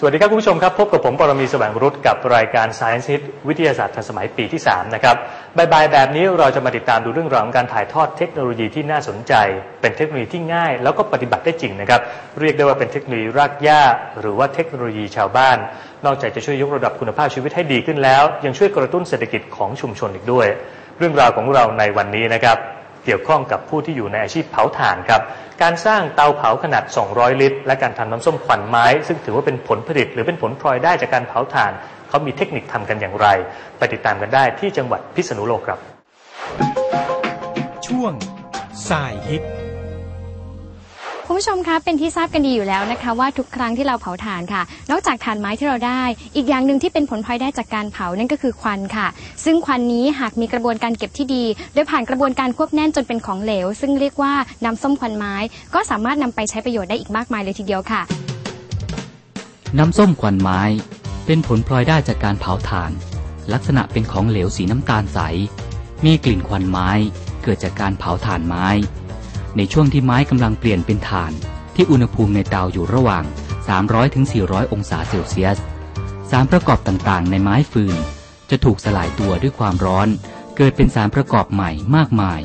สวัสดีครับคุณผู้ชมครับ พบกับผมปรมีแสวงรุตกับรายการ Science Hit วิทยาศาสตร์ทันสมัยปีที่ 3 นะครับบ่ายๆแบบนี้เราจะมาติดตามดูเรื่องราวของการถ่ายทอดเทคโนโลยีที่น่าสนใจ เป็นเทคโนโลยีที่ง่าย แล้วก็ปฏิบัติได้จริงนะครับ เรียกได้ว่าเป็นเทคโนโลยีรากหญ้า หรือว่าเทคโนโลยีชาวบ้าน นอกจากจะช่วยยกระดับคุณภาพชีวิตให้ดีขึ้นแล้ว ยังช่วยกระตุ้นเศรษฐกิจของชุมชนอีกด้วย เรื่องราวของเราในวันนี้นะครับ เกี่ยวข้องกับผู้ที่อยู่ในอาชีพเผาถ่านครับ การสร้างเตาเผาขนาด 200 ลิตร และการทำน้ำส้มขวัญไม้ ซึ่งถือว่าเป็นผลผลิต หรือเป็นผลพลอยได้จากการเผาถ่าน เขามีเทคนิคทำกันอย่างไร ไปติดตามกันได้ที่จังหวัดพิษณุโลกครับ ช่วงสายฮิต คุณผู้ชมคะเป็นที่ทราบกันดีอยู่แล้วนะคะ ว่าทุกครั้งที่เราเผาถ่านค่ะ นอกจากถ่านไม้ที่เราได้ อีกอย่างหนึ่งที่เป็นผลพลอยได้จากการเผานั่นก็คือควันค่ะ ซึ่งควันนี้หากมีกระบวนการเก็บที่ดี โดยผ่านกระบวนการควบแน่นจนเป็นของเหลว ซึ่งเรียกว่าน้ำส้มควันไม้ ก็สามารถนำไปใช้ประโยชน์ได้อีกมากมายเลยทีเดียวค่ะ น้ำส้มควันไม้ เป็นผลพลอยได้จากการเผาถ่าน ลักษณะเป็นของเหลวสีน้ำตาลใส มีกลิ่นควันไม้ เกิดจากการเผาถ่านไม้ ในช่วงที่ไม้กำลังเปลี่ยนเป็นถ่าน ที่อุณหภูมิในเตาอยู่ระหว่าง 300-400 องศาเซลเซียส สารประกอบต่างๆ ในไม้ฟืน จะถูกสลายตัวด้วยความร้อน เกิดเป็นสารประกอบใหม่มากมาย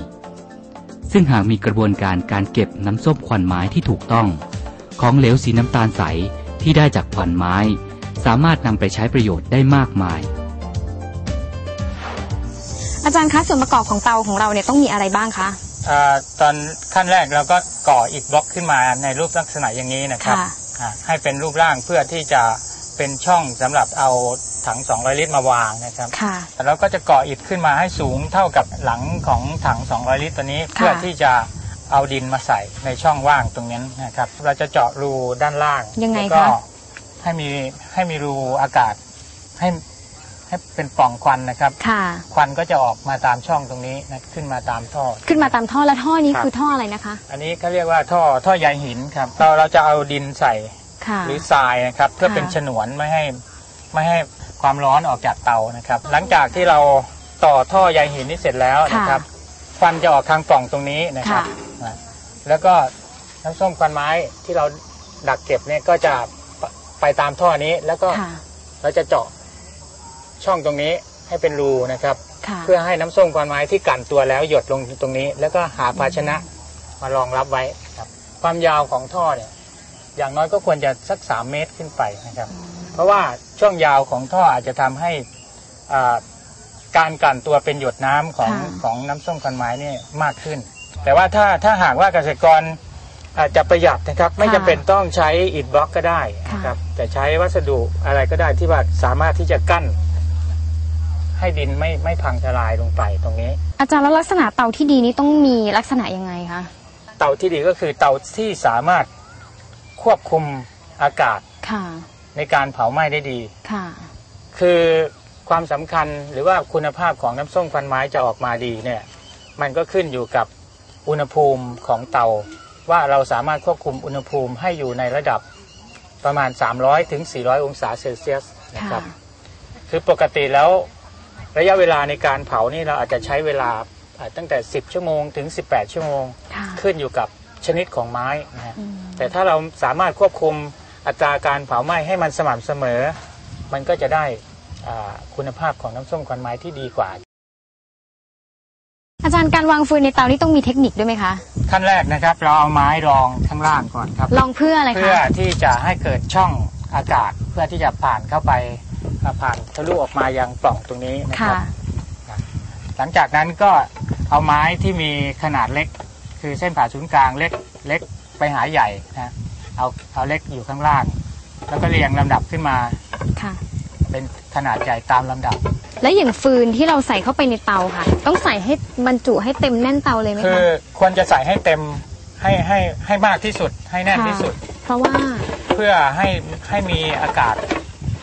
ซึ่งหากมีกระบวนการการเก็บน้ำส้มควันไม้ที่ถูกต้อง ของเหลวสีน้ำตาลใสที่ได้จากควันไม้ สามารถนำไปใช้ประโยชน์ได้มากมายอาจารย์คะส่วนประกอบของเตาของเราเนี่ยต้องมีอะไรบ้างคะ ตอนขั้นแรกเราก็ก่ออิฐบล็อกขึ้นมาในรูปลักษณะอย่างนี้นะครับค่ะอ่าให้เป็นรูปร่างเพื่อที่จะเป็นช่องสำหรับเอาถัง 200 ลิตรมาวางนะครับค่ะแต่เราก็จะก่ออิฐขึ้นมาให้สูงเท่ากับหลังของถัง 200 ลิตรตัวนี้เพื่อที่จะเอาดินมาใส่ในช่องว่างตรงนั้นนะครับ เราจะเจาะรูด้านล่างยังไงแล้วก็คะให้มีให้มีรูอากาศให้ ให้เป็นปล่องควันนะครับ ค่ะ ควันก็จะออกมาตามช่องตรงนี้นะขึ้นมาตามท่อ ขึ้นมาตามท่อและท่อนี้ครับ คือท่ออะไรนะคะ อันนี้เขาเรียกว่าท่อท่อใยหินครับเราเราจะเอาดินใส่ค่ะ หรือทรายนะครับ เพื่อค่ะเป็นฉนวนไม่ให้ไม่ให้ความร้อนออกจากเตานะครับ หลังจากที่เราต่อท่อใยหินนี้เสร็จแล้วนะครับควันจะออกทางปล่องตรงนี้นะครับนะแล้วก็น้ำส้มควันไม้ที่เราดักเก็บเนี่ยก็จะไปไปตามท่อนี้แล้วก็ค่ะ เราจะเจาะ ช่องตรงนี้ให้เป็นรูนะครับค่ะเพื่อให้น้ำส้มควันไม้ที่กลั่นตัวแล้วหยดลงตรงนี้ แล้วก็หาภาชนะมารองรับไว้ครับ ความยาวของท่อเนี่ย อย่างน้อยก็ควรจะสักสามเมตรขึ้นไปนะครับ เพราะว่าช่วงยาวของท่ออาจจะทำให้อ่าการกลั่นตัวเป็นหยดน้ำของค่ะของน้ำส้มควันไม้เนี่ยมากขึ้น แต่ว่าถ้าถ้าหากว่าเกษตรกรอาจจะประหยัดนะครับ ไม่จำเป็นต้องใช้อิฐบล็อกก็ได้นะครับแต่ใช้วัสดุอะไรก็ได้ที่ว่าสามารถที่จะกั้น ให้ดินไม่ไม่พังทลายลงไปตรงนี้ อาจารย์แล้วลักษณะเตาที่ดีนี้ต้องมีลักษณะยังไงคะเตาที่ดีก็คือเตาที่สามารถควบคุมอากาศค่ะในการเผาไหม้ได้ดีค่ะ คือความสำคัญหรือว่าคุณภาพของน้ำส้มควันไม้จะออกมาดีเนี่ย มันก็ขึ้นอยู่กับอุณหภูมิของเตา ว่าเราสามารถควบคุมอุณหภูมิให้อยู่ในระดับประมาณ 300 ถึง 400 องศาเซลเซียสนะคค่ะรับ คือปกติแล้ว ระยะเวลาในการเผานี่เราอาจจะใช้เวลาอ่าตั้งแต่ 10 ชั่วโมงถึง 18 ชั่วโมงค่ะขึ้นอยู่กับชนิดของไม้นะฮะอืมแต่ถ้าเราสามารถควบคุมอัตราการเผาไหม้ให้มันสม่ำเสมอ มันก็จะได้อ่าคุณภาพของน้ำส้มควันไม้ที่ดีกว่า อาจารย์การวางฟืนในเตานี่ต้องมีเทคนิคด้วยไหมคะ ขั้นแรกนะครับ เราเอาไม้รองข้างล่างก่อนครับลองเพื่ออะไรเพื่อคะที่จะให้เกิดช่องอากาศเพื่อที่จะผ่านเข้าไปอ่า ผ่านทะลุออกมายังปล่องตรงนี้นะคค่ะรับหลังจากนั้นก็เอาไม้ที่มีขนาดเล็ก คือเส้นผ่าศูนย์กลางเล็กเล็กไปหาใหญ่นะเอาเอาเล็กอยู่ข้างล่าง แล้วก็เรียงลำดับขึ้นมาค่ะเป็นขนาดใหญ่ตามลำดับ แล้วอย่างฟืนที่เราใส่เข้าไปในเตาค่ะ ต้องใส่ให้บรรจุให้เต็มแน่นเตาเลยไหมคืคะอควรจะใส่ให้เต็มให้ให้ให้มากที่สุดให้แน่นที่สุดค่ะเพราะว่าเพื่อให้ให้มีอากาศ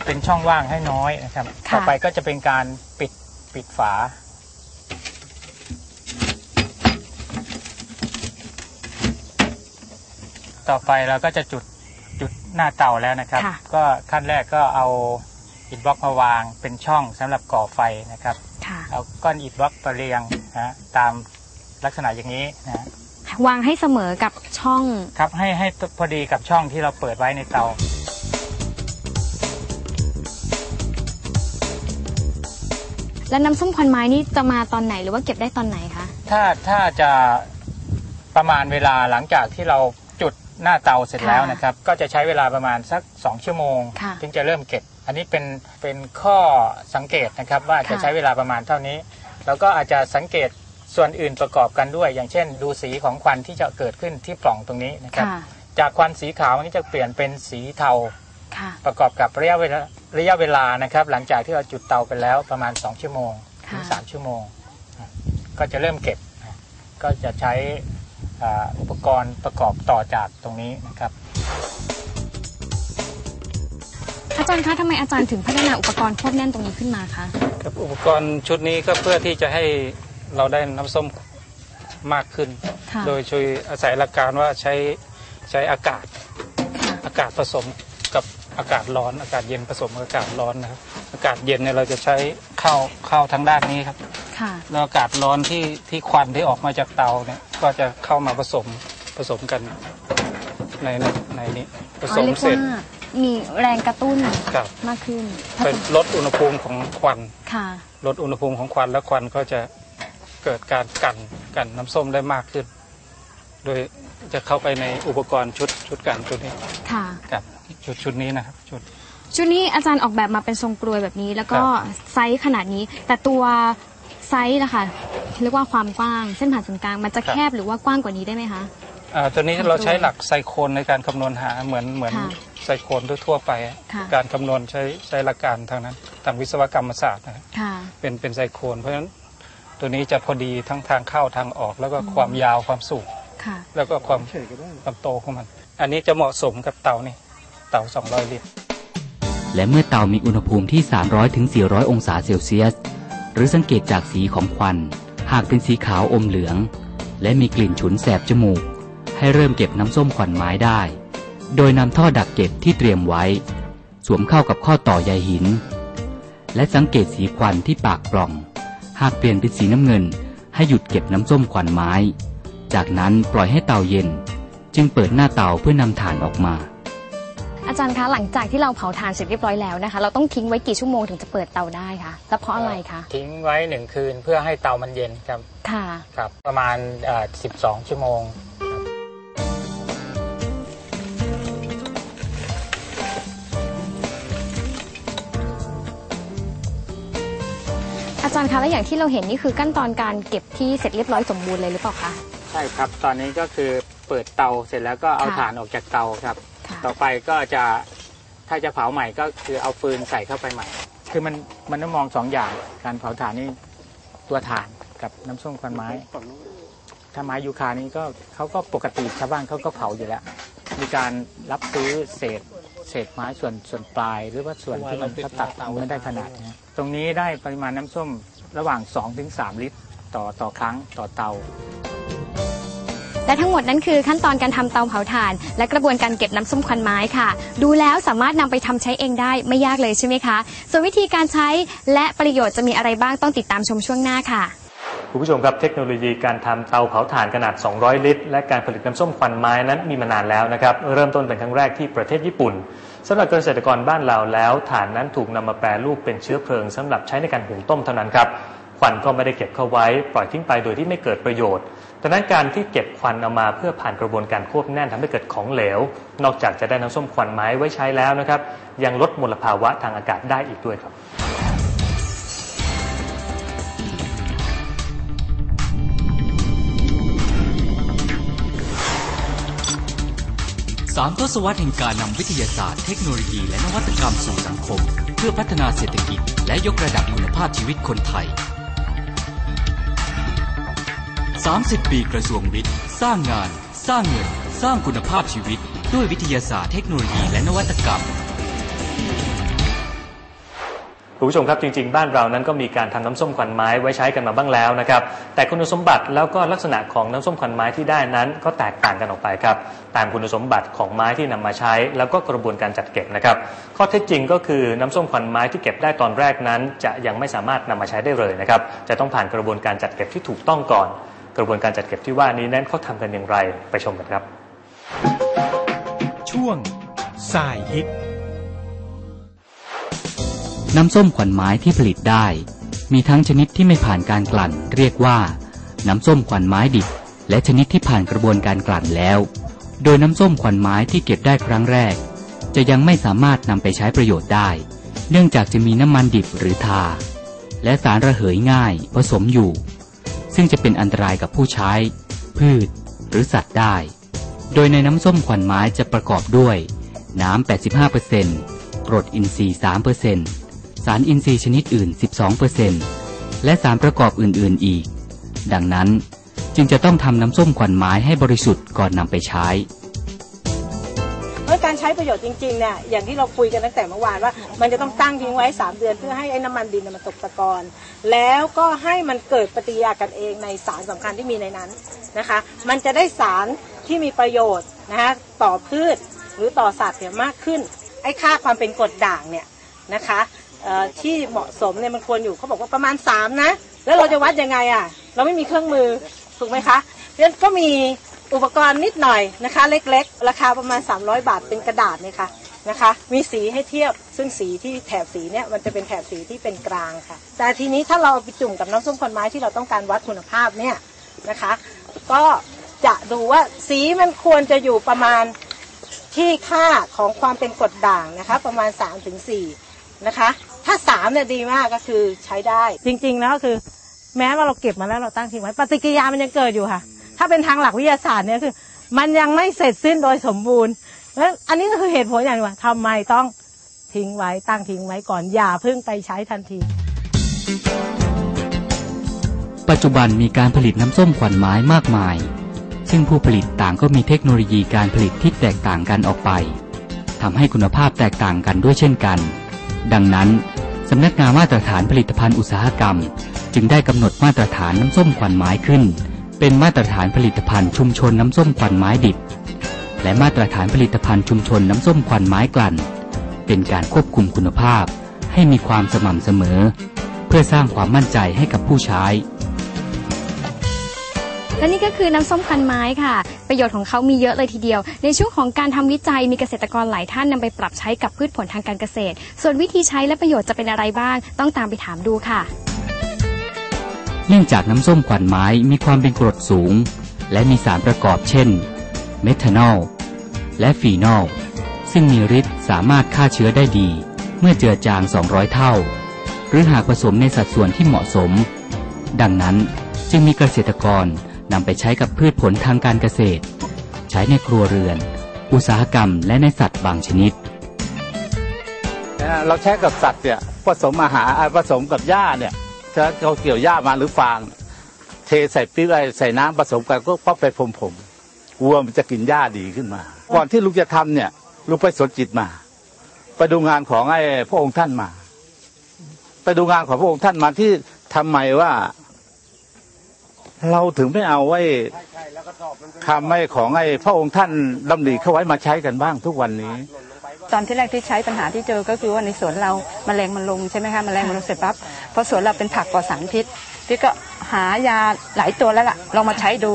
เป็นช่องว่างให้น้อยนะครับ ค่ะ ต่อไปก็จะเป็นการปิดปิดฝา ต่อไปเราก็จะจุดจุดหน้าเตาแล้วนะครับ ค่ะ ก็ขั้นแรกก็เอาอิฐบล็อกมาวางเป็นช่องสำหรับก่อไฟนะครับ ค่ะ เอาก้อนอิฐบล็อกไปเรียงนะตามลักษณะอย่างนี้นะวางให้เสมอกับช่อง ครับให้ให้พอดีกับช่องที่เราเปิดไว้ในเตา แล้วน้ำส้มควันไม้นี่จะมาตอนไหนหรือว่าเก็บได้ตอนไหนคะ ถ้าถ้าจะประมาณเวลาหลังจากที่เราจุดหน้าเตาเสร็จแล้วค่ะนะครับ ก็จะใช้เวลาประมาณสัก 2 ชั่วโมง ค่ะถึงจะเริ่มเก็บ อันนี้เป็นเป็นข้อสังเกตนะครับว่าจะค่ะ ใช้เวลาประมาณเท่านี้ แล้วก็อาจจะสังเกตส่วนอื่นประกอบกันด้วย อย่างเช่น ดูสีของควันที่จะเกิดขึ้นที่ปล่องตรงนี้นะครับ ค่ะจากควันสีขาวนี้จะเปลี่ยนเป็นสีเทา ค่ะ ประกอบกับระยะเวลา ระยะเวลานะครับ หลังจากที่เราจุดเตาไปแล้วประมาณ 2 ชั่วโมงถึงค่ะสามชั่วโมงอะก็จะเริ่มเก็บอะก็จะใช้อ่าอุปกรณ์ประกอบต่อจากตรงนี้นะครับ อาจารย์คะทำไมอาจารย์ถึงพัฒนาอุปกรณ์ควบแน่นตรงนี้ขึ้นมาคะครับอุปกรณ์ชุดนี้ก็เพื่อที่จะให้เราได้น้ำส้มมากขึ้นค่ะโดยช่วยอาศัยหลักการว่าใช้ใช้อากาศค่ะอากาศผสมกับ อากาศร้อนอากาศเย็นผสมกับอากาศร้อนนะครับ อากาศเย็นเนี่ยเราจะใช้เข้าเข้าทางด้านนี้ครับค่ะแล้วอากาศร้อนที่ที่ควันที่ออกมาจากเตาเนี่ยก็จะเข้ามาผสมผสมกันในในในนี้ผอ๋สอมเรียกเสร็จว่ามีแรงกระตุ้นครับมากขึ้นไปลดอุณหภูมิของควันค่ะลดอุณหภูมิของควันแล้วควันก็จะเกิดการกันกันน้ำส้มได้มากขึ้น โดยจะเข้าไปในอุปกรณ์ชุดชุดกันชุดนี้ค่ะกับ ชุดชุดนี้นะครับชุด ชุดนี้อาจารย์ออกแบบมาเป็นทรงกลวยแบบนี้ แล้วก็ครับไซส์ขนาดนี้ แต่ตัวไซส์นะคะเรียกว่าความกว้างเส้นผ่านศูนย์กลางมันจะแคบหรือว่ากว้างกว่านี้ได้ไหมคะอ่าตัวนี้เราใช้หลักไซโคนในการคำนวณหาเหมือนเหมือนค่ะไซโคนทั่วๆไปค่ะการคำนวณใช้ใช้หลักการทางนั้นทางวิศวกรรมศาสตร์นะครับค่ะเป็นเป็นไซโคน เพราะฉะนั้นตัวนี้จะพอดีทั้งทางเข้าทางออก แล้วก็ความยาวความสูงค่ะแล้วก็ความความโตของมัน อันนี้จะเหมาะสมกับเตานี่ เตา 200 ลิตร และเมื่อเตามีอุณหภูมิที่ 300ถึง400 องศาเซลเซียส หรือสังเกตจากสีของควัน หากเป็นสีขาวอมเหลือง และมีกลิ่นฉุนแสบจมูก ให้เริ่มเก็บน้ำส้มควันไม้ได้ โดยนำท่อดักเก็บที่เตรียมไว้ สวมเข้ากับข้อต่อใยหิน และสังเกตสีควันที่ปากปล่อง หากเปลี่ยนเป็นสีน้ำเงิน ให้หยุดเก็บน้ำส้มควันไม้ จากนั้นปล่อยให้เตาเย็น จึงเปิดหน้าเตาเพื่อนำถ่านออกมา อาจารย์คะหลังจากที่เราเผาถ่านเสร็จเรียบร้อยแล้วนะคะ เราต้องทิ้งไว้กี่ชั่วโมงถึงจะเปิดเตาได้คะและเพราะอะไรคะทิ้งไว้หนึ่งคืนเพื่อให้เตามันเย็นครับค่ะครับ ประมาณเอ่อ12ชั่วโมงอาจารย์คะแล้วอย่างที่เราเห็นนี่คือขั้นตอนการเก็บที่เสร็จเรียบร้อยสมบูรณ์เลยหรือเปล่าคะใช่ครับ ตอนนี้ก็คือเปิดเตาเสร็จแล้วก็เอาค่ะถ่านออกจากเตาครับค่ะ ต่อไปก็จะถ้าจะเผาใหม่ก็คือเอาฟืนใส่เข้าไปใหม่ คือมันมันต้องมองสองอย่าง การเผาถ่านนี่ตัวถ่านกับน้ำส้มควันไม้ ถ้าไม้ยูคานี่ก็เขาก็ปกติชาวบ้านเขาก็เผาอยู่แล้ว มีการรับซื้อเศษเศษไม้ส่วนส่วนปลายหรือว่าส่วนที่มันเขาตัดไม่ได้ขนาดนะตรงนี้ได้ปริมาณน้ำส้มระหว่าง 2-3 ลิตร ต่อต่อครั้งต่อเตา และทั้งหมดนั้นคือขั้นตอนการทำเตาเผาถ่าน และกระบวนการเก็บน้ำส้มควันไม้ค่ะ ดูแล้วสามารถนำไปทำใช้เองได้ไม่ยากเลยใช่ไหมคะ ส่วนวิธีการใช้และประโยชน์จะมีอะไรบ้างต้องติดตามชมช่วงหน้าค่ะ คุณผู้ชมครับเทคโนโลยีการทำเตาเผาถ่านขนาด 200 ลิตร และการผลิตน้ำส้มควันไม้นั้นมีมานานแล้วนะครับ เริ่มต้นเป็นครั้งแรกที่ประเทศญี่ปุ่นสำหรับเกษตรกรบ้านเราแล้วถ่านนั้นถูกนำมาแปรรูปเป็นเชื้อเพลิงสำหรับใช้ในการหุงต้มเท่านั้นครับควันก็ไม่ได้เก็บเข้าไว้ ปล่อยทิ้งไปโดยที่ไม่เกิดประโยชน์ ดังนั้นการที่เก็บควันเอามาเพื่อผ่านกระบวนการควบแน่นทำให้เกิดของเหลว นอกจากจะได้น้ำส้มควันไม้ไว้ใช้แล้วนะครับ ยังลดมลภาวะทางอากาศได้อีกด้วยครับ สามทศวรรษแห่งการนำวิทยาศาสตร์ เทคโนโลยีและนวัตกรรมสู่สังคม เพื่อพัฒนาเศรษฐกิจ และยกระดับคุณภาพชีวิตคนไทย 30 ปีกระทรวงวิทย์ สร้างงาน สร้างเงิน สร้างคุณภาพชีวิต ด้วยวิทยาศาสตร์เทคโนโลยีและนวัตกรรมคุณผู้ชมครับจริงๆ บ้านเรานั้นก็มีการทำน้ำส้มควันไม้ไว้ใช้กันมาบ้างแล้วนะครับแต่คุณสมบัติแล้วก็ลักษณะของน้ำส้มควันไม้ที่ได้นั้น ก็แตกต่างกันออกไปครับตามคุณสมบัติของไม้ที่นำมาใช้ แล้วก็กระบวนการจัดเก็บนะครับข้อเท็จจริงก็คือน้ำส้มควันไม้ที่เก็บได้ตอนแรกนั้น จะยังไม่สามารถนำมาใช้ได้เลยนะครับจะต้องผ่านกระบวนการจัดเก็บที่ถูกต้องก่อน กระบวนการจัดเก็บที่ว่านี้นั้นเขาทำกันอย่างไรไปชมกันครับ ช่วงสายฮิตน้ำส้มขวัญไม้ที่ผลิตได้ มีทั้งชนิดที่ไม่ผ่านการกลั่น เรียกว่า น้ำส้มขวัญไม้ดิบ และชนิดที่ผ่านกระบวนการกลั่นแล้ว โดยน้ำส้มขวัญไม้ที่เก็บได้ครั้งแรก จะยังไม่สามารถนำไปใช้ประโยชน์ได้ เนื่องจากจะมีน้ำมันดิบหรือทา และสารระเหยง่ายผสมอยู่ ซึ่งจะเป็นอันตรายกับผู้ใช้ พืช หรือสัตว์ได้ โดยในน้ำส้มขวัญไม้จะประกอบด้วย น้ำ 85%กรดอินทรีย์ 3%สารอินทรีย์ชนิดอื่น 12%และสารประกอบอื่น ๆ อีก ดังนั้นจึงจะต้องทำน้ำส้มขวัญไม้ให้บริสุทธิ์ก่อนนำไปใช้ ใช้ประโยชน์จริงๆเนี่ยอย่างที่เราคุยกันตั้งแต่เมื่อวานว่า มันจะต้องตั้งทิ้งไว้ 3 เดือนเพื่อให้ไอ้น้ำมันดินมันตกตะกอนแล้วก็ให้มันเกิดปฏิกิริยากันเองในสารสำคัญที่มีในนั้นนะคะ มันจะได้สารที่มีประโยชน์นะคะต่อพืชหรือต่อสัตว์เนี่ยมากขึ้น ไอ้ค่าความเป็นกรดด่างเนี่ยนะคะที่เหมาะสมเนี่ยมันควรอยู่เขาบอกว่าประมาณ 3 นะ แล้วเราจะวัดยังไงอะ เราไม่มีเครื่องมือถูกไหมคะเพราะฉะนั้นก็มี อุปกรณ์นิดหน่อยนะคะ เล็กๆ ราคาประมาณ 300 บาทเป็นกระดาษเนี่ยค่ะนะคะ มีสีให้เทียบซึ่งสีที่แถบสีเนี่ยมันจะเป็นแถบสีที่เป็นกลางค่ะ แต่ทีนี้ถ้าเราไปจุ่มกับน้ำส้มคนไม้ที่เราต้องการวัดคุณภาพเนี่ยนะคะ ก็จะดูว่าสีมันควรจะอยู่ประมาณที่ค่าของความเป็นกรดด่างนะคะ ประมาณ 3-4นะคะ ถ้า3เนี่ยดีมากก็คือใช้ได้ จริงๆแล้วก็คือ แม้ว่าเราเก็บมาแล้วเราตั้งทิ้งไว้ปฏิกิริยามันยังเกิดอยู่ค่ะ ถ้าเป็นทางหลักวิทยาศาสตร์เนี่ยคือ มันยังไม่เสร็จสิ้นโดยสมบูรณ์แล้วอันนี้ก็คือเหตุผลอย่างว่าทำไมต้องทิ้งไว้ตั้งทิ้งไว้ก่อนอย่าเพิ่งไปใช้ทันที ปัจจุบันมีการผลิตน้ำส้มขวัญไม้มากมาย ซึ่งผู้ผลิตต่างก็มีเทคโนโลยีการผลิตที่แตกต่างกันออกไปทำให้คุณภาพแตกต่างกันด้วยเช่นกัน ดังนั้นสำนักงานมาตรฐานผลิตภัณฑ์อุตสาหกรรม จึงได้กำหนดมาตรฐานน้ำส้มขวัญไม้ขึ้น เป็นมาตรฐานผลิตภัณฑ์ชุมชนน้ำส้มขวัญไม้ดิบ และมาตรฐานผลิตภัณฑ์ชุมชนน้ำส้มขวัญไม้กลั่น เป็นการควบคุมคุณภาพ ให้มีความสม่ำเสมอ เพื่อสร้างความมั่นใจให้กับผู้ใช้ และนี่ก็คือน้ำส้มควันไม้ค่ะ ประโยชน์ของเขามีเยอะเลยทีเดียว ในช่วงของการทำวิจัยมีเกษตรกรหลายท่านนำไปปรับใช้กับพืชผลทางการเกษตร ส่วนวิธีใช้และประโยชน์จะเป็นอะไรบ้าง ต้องตามไปถามดูค่ะ เนื่องจากน้ำส้มขวัญไม้มีความเป็นกรดสูง และมีสารประกอบเช่น เมทานอล และฟีนอล ซึ่งมีฤทธิ์สามารถฆ่าเชื้อได้ดี เมื่อเจือจาง 200 เท่า หรือหากผสมในสัดส่วนที่เหมาะสม ดังนั้นจึงมีเกษตรกรนำไปใช้กับพืชผลทางการเกษตร ใช้ในครัวเรือน อุตสาหกรรมและในสัตว์บางชนิดเราใช้กับสัตว์เนี่ยผสมอาหารผสมกับหญ้าเนี่ย ถ้าเขาเกี่ยวหญ้ามาหรือฟาง เทใส่ปิ๊กไอใส่น้ำผสมกันก็ก็ไปพรมผมวัวมันจะกินหญ้าดีขึ้นมา ก่อนที่ลุงจะทำเนี่ยลุงไปสนจิตมา ไปดูงานของไอ้พระองค์ท่านมา ไปดูงานของพระองค์ท่านมาที่ทำไมว่า เราถึงไม่เอาไว้ทำไอ้ของไอ้พระองค์ท่านดำริเข้าไว้มาใช้กันบ้างทุกวันนี้ตอนที่แรกที่ใช้ปัญหาที่เจอก็คือว่าในสวนเราแมลงมันลงใช่ไหมคะแมลงมันลงเสร็จปั๊บ เพราะสวนเราเป็นผักปลอดสารพิษพี่ก็หายาหลายตัวแล้วล่ะลองมาใช้ดู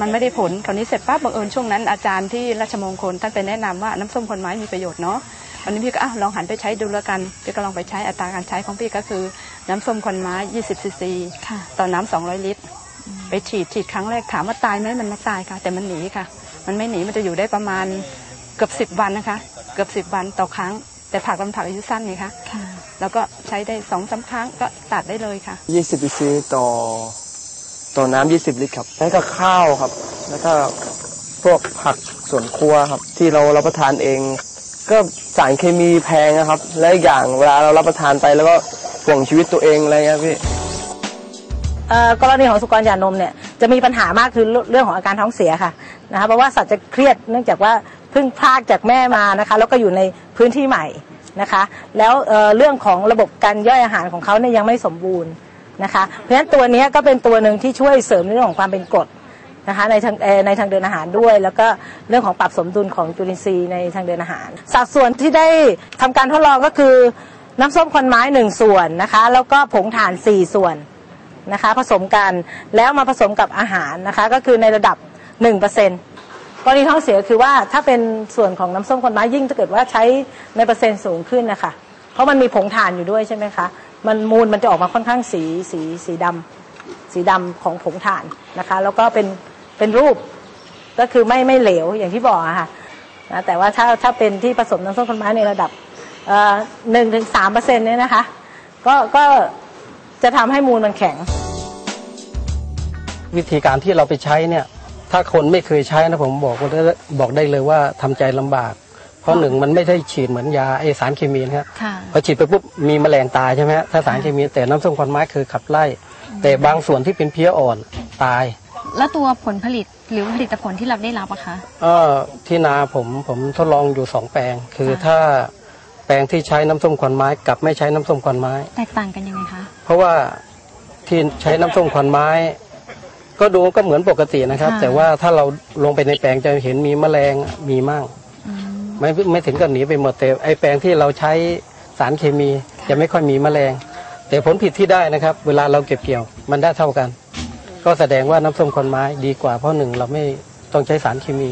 มันไม่ได้ผลคราวนี้เสร็จปั๊บบังเอิญช่วงนั้นอาจารย์ที่ราชมงคลท่านไปแนะนำว่าน้ำส้มคนไม้มีประโยชน์เนาะวันนี้พี่ก็อะลองหันไปใช้ดูแล้วกันพี่ก็ลองไปใช้อัตราการใช้ของพี่ก็คือ น้ำส้มคนไม้ 20ซีซีต่อน้ำ200 ลิตร ไปฉีดฉีดครั้งแรกถามว่าตายไหมมันไม่ตายค่ะ แต่มันหนีค่ะ มันไม่หนีมันจะอยู่ได้ประมาณเกือบสิบวันนะคะ เกือบสิบวันต่อครั้ง แต่ผักลำผักอายุสั้นไงคะ แล้วก็ใช้ได้สองสามครั้งก็ตัดได้เลยค่ะ 20ซีซีต่อต่อน้ำ20 ลิตรครับแล้วก็ข้าวครับ แล้วก็พวกผักสวนครัวครับ ที่เรารับประทานเอง ก็สารเคมีแพงนะครับ และอีกอย่างเวลาเรารับประทานไปแล้วก็ห่วงชีวิตตัวเองอะไรเงี้ยพี่เอ่อกรณีของสุกรหย่านมเนี่ยจะมีปัญหามากคือเรื่องของอาการท้องเสียค่ะนะคะเพราะว่าสัตว์จะเครียดเนื่องจากว่าเพิ่งพลากจากแม่มานะคะ แล้วก็อยู่ในพื้นที่ใหม่ นะคะ แล้วเเรื่องของระบบการย่อยอาหารของเขาเนี่ยยังไม่สมบูรณ์นะคะ เพราะฉะนั้นตัวนี้ก็เป็นตัวหนึ่งที่ช่วยเสริมในเรื่องของความเป็นกรดนะคะในทางในทางเดินอาหารด้วย แล้วก็เรื่องของปรับสมดุลของจุลินทรีย์ในทางเดินอาหาร สัดส่วนที่ได้ทำการทดลองก็คือน้ำส้มควันไม้หนึ่งส่วนนะคะ แล้วก็ผงถ่านสี่ส่วนนะคะ ผสมกันแล้วมาผสมกับอาหารนะคะ ก็คือในระดับ1% กรณีท้องเสียคือว่าถ้าเป็นส่วนของน้ำส้มคนไม้ยิ่งถ้าเกิดว่าใช้ในเปอร์เซ็นต์สูงขึ้นนะคะเพราะมันมีผงถ่านอยู่ด้วยใช่ไหมคะมันมูลมันจะออกมาค่อนข้างสีสีสีดำสีดำของผงถ่านนะคะ แล้วก็เป็นเป็นรูปก็คือไม่ไม่เหลวอย่างที่บอกอะค่ะนะแต่ว่าถ้าถ้าเป็นที่ผสมน้ำส้มคนไม้ในระดับหนึ่งถึงสามเปอร์เซ็นต์เนี่ยนะคะก็ก็จะทำให้มูลมันแข็ง วิธีการที่เราไปใช้เนี่ย ถ้าคนไม่เคยใช้นะผมบอกว่าได้บอกได้เลยว่าทำใจลำบาก เพราะหนึ่งมันไม่ได้ฉีดเหมือนยาไอสารเคมีนะครับค่ะพอฉีดไปปุ๊บมีแมลงตายใช่ไหมฮะถ้าสารเคมีแต่น้ำส้มควันไม้คือขับไล่ แต่บางส่วนที่เป็นเพี้ยอ่อนตาย แล้วตัวผลผลิตหรือผลิตผลที่เราได้รับอะคะเออที่นาผมผมทดลองอยู่สองแปลง คือค่ะถ้าแปลงที่ใช้น้ำส้มควันไม้กับไม่ใช้น้ำส้มควันไม้ แตกต่างกันยังไงคะเพราะว่าที่ใช้น้ำส้มควันไม้ ก็ดูก็เหมือนปกตินะครับค่ะแต่ว่าถ้าเราลงไปในแปลงจะเห็นมีแมลงมีมั่งไม่ไม่ถึงกับหนีไปหมดแต่ไอแปลงที่เราใช้สารเคมีจะไม่ค่อยมีแมลง แต่ผลผิดที่ได้นะครับ เวลาเราเก็บเกี่ยว มันได้เท่ากัน ก็แสดงว่าน้ำส้มควันไม้ดีกว่าเพราะหนึ่งเราไม่ต้องใช้สารเคมี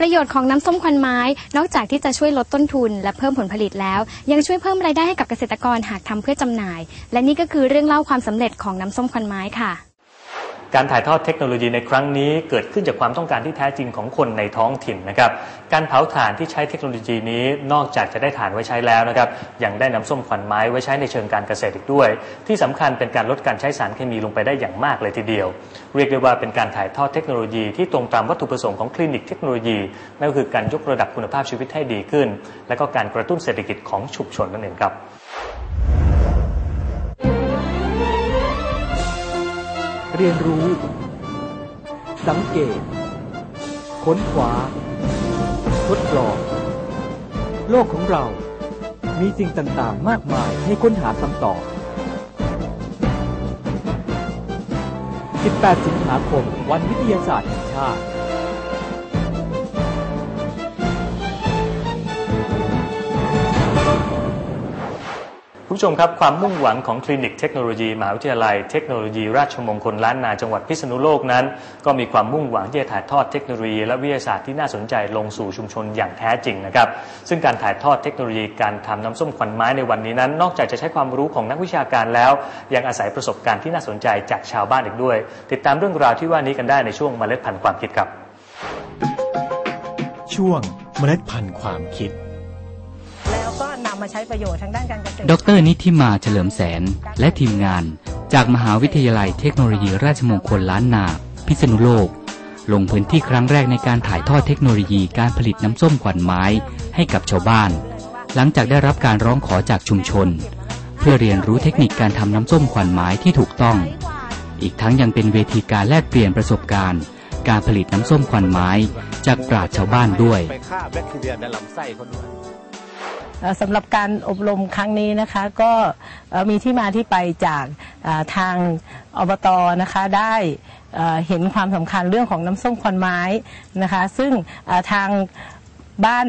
ประโยชน์ของน้ำส้มควันไม้ นอกจากที่จะช่วยลดต้นทุน และเพิ่มผลผลิตแล้ว ยังช่วยเพิ่มรายได้ให้กับเกษตรกรหากทำเพื่อจำหน่าย และนี่ก็คือเรื่องเล่าความสำเร็จของน้ำส้มควันไม้ค่ะ การถ่ายทอดเทคโนโลยีในครั้งนี้เกิดขึ้นจากความต้องการที่แท้จริงของคนในท้องถิ่นนะครับ การเผาถ่านที่ใช้เทคโนโลยีนี้นอกจากจะได้ถ่านไว้ใช้แล้วนะครับ ยังได้น้ำส้มควันไม้ไว้ใช้ในเชิงการเกษตรอีกด้วย ที่สำคัญเป็นการลดการใช้สารเคมีลงไปได้อย่างมากเลยทีเดียว เรียกได้ว่าเป็นการถ่ายทอดเทคโนโลยีที่ตรงตามวัตถุประสงค์ของคลินิกเทคโนโลยีนั่นก็คือการยกระดับคุณภาพชีวิตให้ดีขึ้น และก็การกระตุ้นเศรษฐกิจของชุมชนนั่นเองครับ เรียนรู้ สังเกต ค้นคว้า ทดลอง โลกของเรา มีสิ่งต่างๆ มากมายให้ค้นหาคำตอบ 18 สิงหาคม วันวิทยาศาสตร์แห่งชาติ ผู้ชมครับ ความมุ่งหวังของคลินิกเทคโนโลยีมหาวิทยาลัยเทคโนโลยีราชมงคลล้านนาจังหวัดพิษณุโลกนั้น ก็มีความมุ่งหวังที่จะถ่ายทอดเทคโนโลยีและวิทยาศาสตร์ที่น่าสนใจลงสู่ชุมชนอย่างแท้จริงนะครับ ซึ่งการถ่ายทอดเทคโนโลยีการทำน้ำส้มควันไม้ในวันนี้นั้น นอกจากจะใช้ความรู้ของนักวิชาการแล้ว ยังอาศัยประสบการณ์ที่น่าสนใจจากชาวบ้านอีกด้วย ติดตามเรื่องราวที่ว่านี้กันได้ในช่วงเมล็ดพันธุ์ความคิดครับ ช่วงเมล็ดพันธุ์ความคิด ก็นำมาใช้ประโยชน์ทางด้านการเกษตร ดรนิติมาเฉลิมแสน และทีมงาน จากมหาวิทยาลัยเทคโนโลยีราชมงคลล้านนา พิษณุโลก ลงพื้นที่ครั้งแรกในการถ่ายทอดเทคโนโลยีการผลิตน้ำส้มขวัญไม้ให้กับชาวบ้าน หลังจากได้รับการร้องขอจากชุมชน เพื่อเรียนรู้เทคนิคการทำน้ำส้มขวัญไม้ที่ถูกต้อง อีกทั้งยังเป็นเวทีการแลกเปลี่ยนประสบการณ์ การผลิตน้ำส้มขวัญไม้จากปราชญ์ชาวบ้านด้วย สำหรับการอบรมครั้งนี้นะคะก็มีที่มาที่ไปจากทางอบตนะคะได้เห็นความสำคัญเรื่องของน้ำส้มควันไม้นะคะ ซึ่งทางบ้าน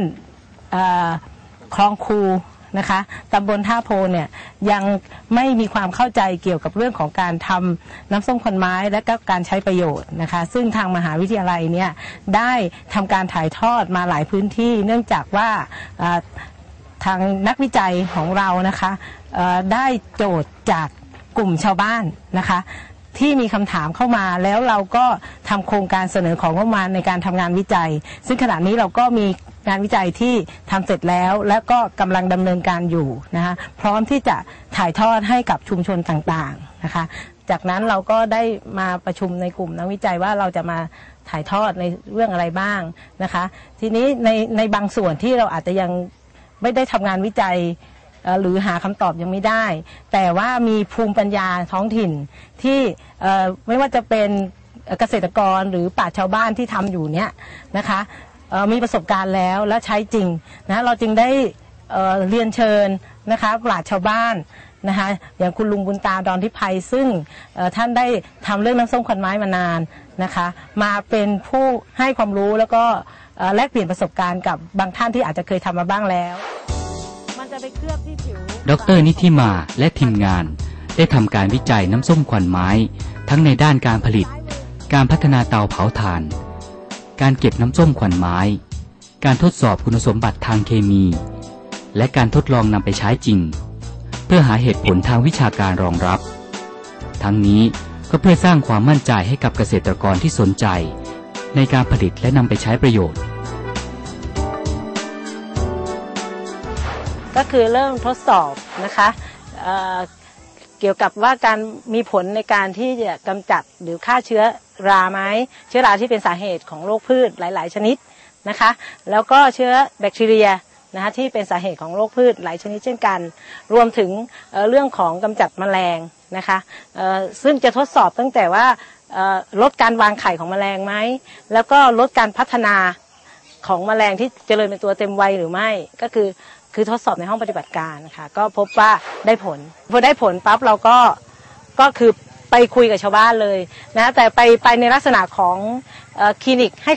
คลองคูนะคะตำบลท่าโพเนี่ยยังไม่มีความเข้าใจเกี่ยวกับเรื่องของการทำน้ำส้มควันไม้และก็การใช้ประโยชน์นะคะ ซึ่งทางมหาวิทยาลัยเนี่ยได้ทำการถ่ายทอดมาหลายพื้นที่ เนื่องจากว่า ทางนักวิจัยของเรานะคะได้โจทย์จากกลุ่มชาวบ้านนะคะ ที่มีคำถามเข้ามาแล้วเราก็ทำโครงการเสนอของงบประมาณในการทำงานวิจัย ซึ่งขณะนี้เราก็มีงานวิจัยที่ทำเสร็จแล้ว และก็กำลังดำเนินการอยู่นะคะพร้อมที่จะถ่ายทอดให้กับชุมชนต่างๆนะคะ จากนั้นเราก็ได้มาประชุมในกลุ่มนักวิจัยว่าเราจะมาถ่ายทอดในเรื่องอะไรบ้างนะคะ ทีนี้ในในบางส่วนที่เราอาจจะยัง ไม่ได้ทำงานวิจัยหรือหาคำตอบยังไม่ได้ แต่ว่ามีภูมิปัญญาท้องถิ่นที่ไม่ว่าจะเป็นเกษตรกรหรือป่าชาวบ้านที่ทำอยู่เนี้ยนะคะมีประสบการณ์แล้วและใช้จริงนะเราจึงได้เเรียนเชิญนะคะปราชชาวบ้านนะคะอย่างคุณลุงบุญตาดอนทิพัยซึ่งท่านได้ทำเรื่องน้ำส้มควันไม้มานานนะคะ มาเป็นผู้ให้ความรู้แล้วก็ แลกเปลี่ยนประสบการณ์กับบางท่านที่อาจจะเคยทำมาบ้างแล้ว มันจะไปเคลือบที่ผิว ดรนิธิมาและทีมงาน ได้ทำการวิจัยน้ำส้มควันไม้ ทั้งในด้านการผลิต การพัฒนาเตาเผาถ่าน การเก็บน้ำส้มควันไม้ การทดสอบคุณสมบัติทางเคมี และการทดลองนำไปใช้จริง เพื่อหาเหตุผลทางวิชาการรองรับ ทั้งนี้ก็เพื่อสร้างความมั่นใจให้กับเกษตรกรที่สนใจ ในการผลิตและนำไปใช้ประโยชน์ ก็คือเริ่มทดสอบนะคะเเกี่ยวกับว่าการมีผลในการที่จะกำจัดหรือฆ่าเชื้อราไหมเชื้อราที่เป็นสาเหตุของโรคพืชหลาย ๆ ชนิดนะคะ แล้วก็เชื้อแบคทีเรียนะคะที่เป็นสาเหตุของโรคพืชหลายชนิดเช่นกัน รวมถึงเเรื่องของกำจัดแมลงนะคะซึ่งจะทดสอบตั้งแต่ว่าลดการวางไข่ของแมลงไหมแล้วก็ลดการพัฒนาของแมลงที่เจริญเป็นตัวเต็มวัยหรือไม่ ก็คือคือทดสอบในห้องปฏิบัติการค่ะก็พบว่าได้ผลพอได้ผลปั๊บเราก็ก็คือไปคุยกับชาวบ้านเลยนะแต่ไปไปในลักษณะของอคลินิกให้